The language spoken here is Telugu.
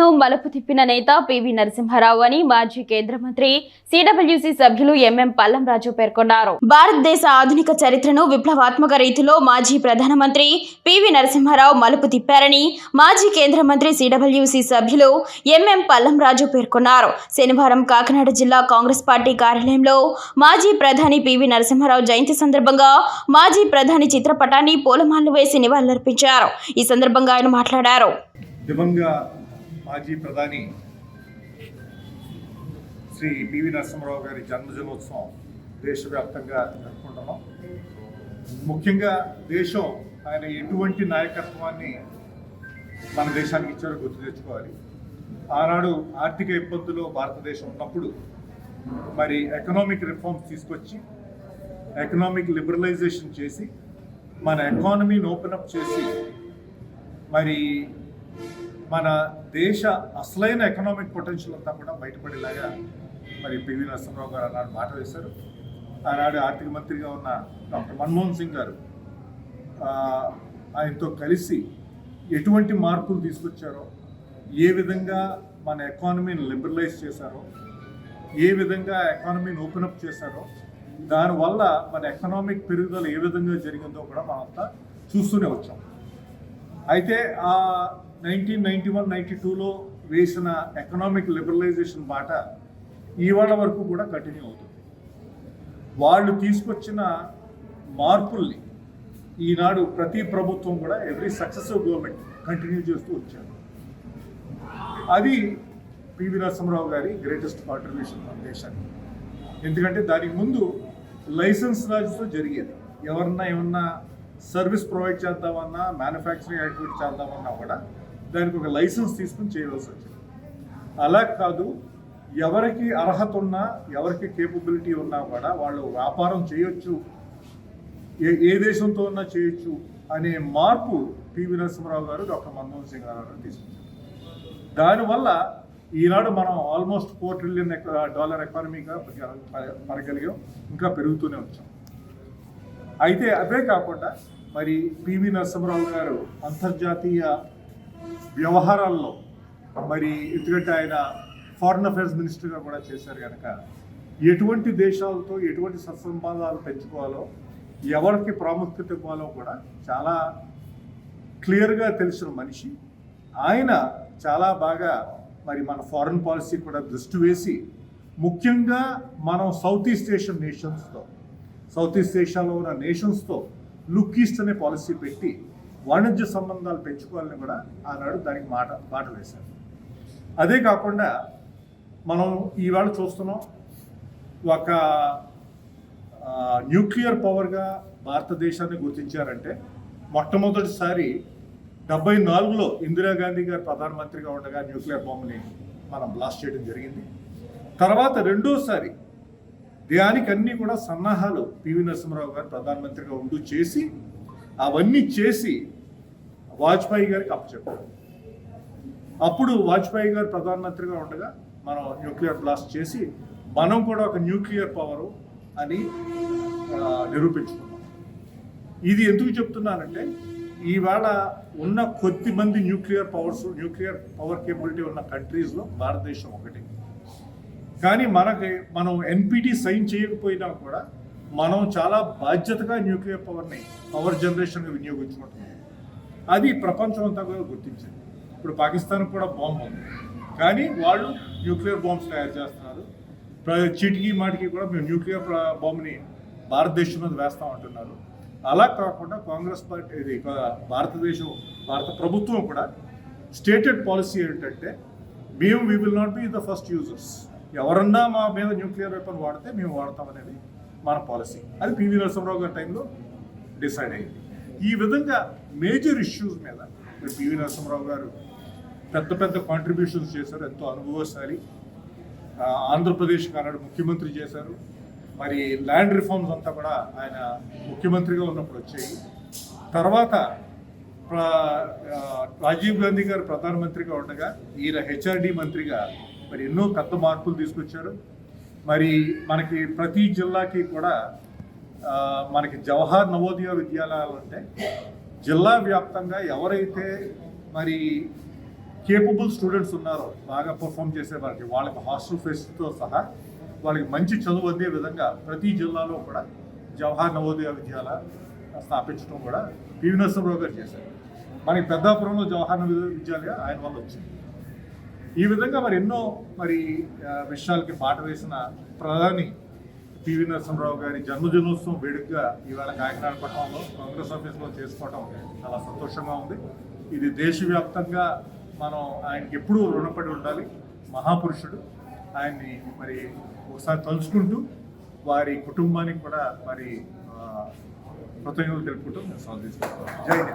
చరిత్రను మలుపు తిప్పిన నేత పివి నరసింహారావు అని మాజీ కేంద్ర మంత్రి సిడబ్ల్యూసీ సభ్యులు ఎంఎం పల్లంరాజు పేర్కొన్నారు. భారతదేశ ఆధునిక చరిత్రను విప్లవాత్మక రీతిలో మాజీ ప్రధానమంత్రి పివి నరసింహారావు మలుపు తిప్పారని మాజీ కేంద్ర మంత్రి సిడబ్ల్యూసీ సభ్యులు ఎంఎం పల్లంరాజు పేర్కొన్నారు. శనివారం కాకినాడ జిల్లా కాంగ్రెస్ పార్టీ కార్యాలయంలో మాజీ ప్రధాని పివి నరసింహారావు జయంతి సందర్భంగా మాజీ ప్రధాని చిత్రపటాన్ని పూలమాలలు వేసి నివాళులర్పించారు. ఈ సందర్భంగా ఆయన మాట్లాడారు. దివంగా మాజీ ప్రధాని శ్రీ పివి నరసింహరావు గారి జన్మదినోత్సవం దేశవ్యాప్తంగా జరుపుకుంటున్నాం. ముఖ్యంగా దేశం ఆయన ఎటువంటి నాయకత్వాన్ని మన దేశానికి ఇచ్చారో గుర్తు తెచ్చుకోవాలి. ఆనాడు ఆర్థిక ఇబ్బందులు భారతదేశం ఉన్నప్పుడు మరి ఎకనామిక్ రిఫార్మ్స్ తీసుకొచ్చి ఎకనామిక్ లిబరలైజేషన్ చేసి మన ఎకానమీని ఓపెన్ అప్ చేసి మరి మన దేశ అసలైన ఎకనామిక్ పొటెన్షియల్ అంతా కూడా బయటపడేలాగా మరి పివి నరసింహరావు గారు ఆనాడు మాట వేశారు. ఆనాడు ఆర్థిక మంత్రిగా ఉన్న డాక్టర్ మన్మోహన్ సింగ్ గారు ఆయనతో కలిసి ఎటువంటి మార్పులు తీసుకొచ్చారో ఏ విధంగా మన ఎకానమీని లిబరలైజ్ చేశారో ఏ విధంగా ఎకానమీని ఓపెన్ అప్ చేశారో దానివల్ల మన ఎకనామిక్ పెరుగుదల ఏ విధంగా జరిగిందో కూడా మనంతా చూస్తూనే వచ్చాం. అయితే ఆ నైన్టీన్ నైన్టీ వన్ నైన్టీ టూలో వేసిన ఎకనామిక్ లిబరలైజేషన్ బాట ఇవాళ వరకు కూడా కంటిన్యూ అవుతుంది. వాళ్ళు తీసుకొచ్చిన మార్పుల్ని ఈనాడు ప్రతి ప్రభుత్వం కూడా ఎవ్రీ సక్సెసివ్ గవర్నమెంట్ కంటిన్యూ చేస్తూ వచ్చారు. అది పివి నరసింహరావు గారి గ్రేటెస్ట్ కాంట్రిబ్యూషన్ మన దేశానికి. ఎందుకంటే దానికి ముందు లైసెన్స్ రాజుతో జరిగేది. ఎవరన్నా ఏమన్నా సర్వీస్ ప్రొవైడ్ చేద్దామన్నా మ్యానుఫ్యాక్చరింగ్ యాక్టివిటీ చేద్దామన్నా కూడా దానికి ఒక లైసెన్స్ తీసుకుని చేయవలసి వచ్చింది. అలా కాదు ఎవరికి అర్హత ఉన్నా ఎవరికి కేపబిలిటీ ఉన్నా కూడా వాళ్ళు వ్యాపారం చేయొచ్చు ఏ ఏ దేశంతో ఉన్నా చేయొచ్చు అనే మార్పు పివి నరసింహరావు గారు డాక్టర్ మన్మోహన్ సింగ్ గారు తీసుకొచ్చారు. దానివల్ల ఈనాడు మనం ఆల్మోస్ట్ ఫోర్ ట్రిలియన్ డాలర్ ఎకానమీగా పరగలిగాం ఇంకా పెరుగుతూనే వచ్చాం. అయితే అవే కాకుండా మరి పివి నరసింహరావు గారు అంతర్జాతీయ వ్యవహారాల్లో మరి ఎందుకంటే ఆయన ఫారిన్ అఫైర్స్ మినిస్టర్గా కూడా చేశారు కనుక ఎటువంటి దేశాలతో ఎటువంటి సత్సంబంధాలు పెంచుకోవాలో ఎవరికి ప్రాముఖ్యత ఇవ్వాలో కూడా చాలా క్లియర్గా తెలిసిన మనిషి. ఆయన చాలా బాగా మరి మన ఫారెన్ పాలసీ కూడా దృష్టి వేసి ముఖ్యంగా మనం సౌత్ ఈస్ట్ ఏషియన్ నేషన్స్తో సౌత్ ఈస్ట్ ఏషియాలో ఉన్న నేషన్స్తో లుక్ ఈస్ట్ అనే పాలసీ పెట్టి వాణిజ్య సంబంధాలు పెంచుకోవాలని కూడా ఆనాడు దానికి మాట మాట వేశారు. అదే కాకుండా మనం ఈవేళ చూస్తున్నాం ఒక న్యూక్లియర్ పవర్గా భారతదేశాన్ని గుర్తించారంటే మొట్టమొదటిసారి డెబ్బై నాలుగులో ఇందిరాగాంధీ గారు ప్రధానమంత్రిగా ఉండగా న్యూక్లియర్ బాంబుని మనం బ్లాస్ట్ చేయడం జరిగింది. తర్వాత రెండోసారి దానికి అన్నీ కూడా సన్నాహాలు పివి నరసింహరావు గారు ప్రధానమంత్రిగా ఉంటూ చేసి అవన్నీ చేసి వాజ్పేయి గారికి అప్పచెప్పారు. అప్పుడు వాజ్పేయి గారు ప్రధానమంత్రిగా ఉండగా మనం న్యూక్లియర్ బ్లాస్ట్ చేసి మనం కూడా ఒక న్యూక్లియర్ పవరు అని నిరూపించుకున్నాం. ఇది ఎందుకు చెప్తున్నానంటే ఈవేళ ఉన్న కొద్ది మంది nuclear powers nuclear power capability ఉన్న కంట్రీస్లో భారతదేశం ఒకటి. కానీ మనకి మనం ఎన్పిటి సైన్ చేయకపోయినా కూడా మనం చాలా బాధ్యతగా న్యూక్లియర్ పవర్ని పవర్ జనరేషన్గా వినియోగించుకుంటున్నాం. అది ప్రపంచం అంతా కూడా గుర్తించింది. ఇప్పుడు పాకిస్తాన్ కూడా బాంబు ఉంది. కానీ వాళ్ళు న్యూక్లియర్ బాంబ్స్ తయారు చేస్తున్నారు. ప్ర- చీటికి మాటికి కూడా మేము న్యూక్లియర్ బాంబుని భారతదేశం మీద వేస్తాం అంటున్నారు. అలా కాకుండా కాంగ్రెస్ పార్టీ ఇది భారతదేశం భారత ప్రభుత్వం కూడా స్టేటెడ్ పాలసీ ఏంటంటే మేము we will not be the first users ఎవరన్నా మా మీద న్యూక్లియర్ వెపన్ వాడితే మేము వాడతాం అనేది మన పాలసీ అది పివి నరసింహరావు గారి టైంలో డిసైడ్ అయింది. ఈ విధంగా మేజర్ ఇష్యూస్ మీద పివి నరసింహరావు గారు పెద్ద పెద్ద కాంట్రిబ్యూషన్స్ చేశారు ఎంతో అనుభవశాలి. ఆంధ్రప్రదేశ్ ఆంధ్రప్రదేశ్కి ఆనాడు ముఖ్యమంత్రి చేశారు. మరి ల్యాండ్ రిఫార్మ్స్ అంతా కూడా ఆయన ముఖ్యమంత్రిగా ఉన్నప్పుడు వచ్చాయి. తర్వాత రాజీవ్ గాంధీ గారు ప్రధానమంత్రిగా ఉండగా ఈయన హెచ్ఆర్డి మంత్రిగా మరి ఎన్నో పెద్ద మార్పులు తీసుకొచ్చారు. మరి మనకి ప్రతి జిల్లాకి కూడా మనకి జవహర్ నవోదయ విద్యాలయాలు అంటే జిల్లా వ్యాప్తంగా ఎవరైతే మరి కేపబుల్ స్టూడెంట్స్ ఉన్నారో బాగా పర్ఫామ్ చేసే వారికి వాళ్ళకి హాస్టల్ ఫెసిలిటీతో సహా వాళ్ళకి మంచి చదువు అందే విధంగా ప్రతి జిల్లాలో కూడా జవహర్ నవోదయ విద్యాలయ స్థాపించడం కూడా పివి నరసింహరావు గారు చేశారు. మనకి పెద్దాపురంలో జవహర్ నవోదయ విద్యాలయ ఆయన వల్ల వచ్చింది. ఈ విధంగా మరి ఎన్నో మరి విషయాలకి పాట వేసిన ప్రధాని పివి నరసింహరావు గారి జన్మదినోత్సవం వేడుకగా ఇవాళ కాకినాడ పట్టణంలో కాంగ్రెస్ ఆఫీస్లో చేసుకోవటం చాలా సంతోషంగా ఉంది. ఇది దేశవ్యాప్తంగా మనం ఆయనకి ఎప్పుడూ రుణపడి ఉండాలి. మహాపురుషుడు. ఆయన్ని మరి ఒకసారి తలుచుకుంటూ వారి కుటుంబానికి కూడా మరి కృతజ్ఞతలు తెలుపుకుంటూ నేను సాల్వ్ తీసుకుంటాను జై హింద్.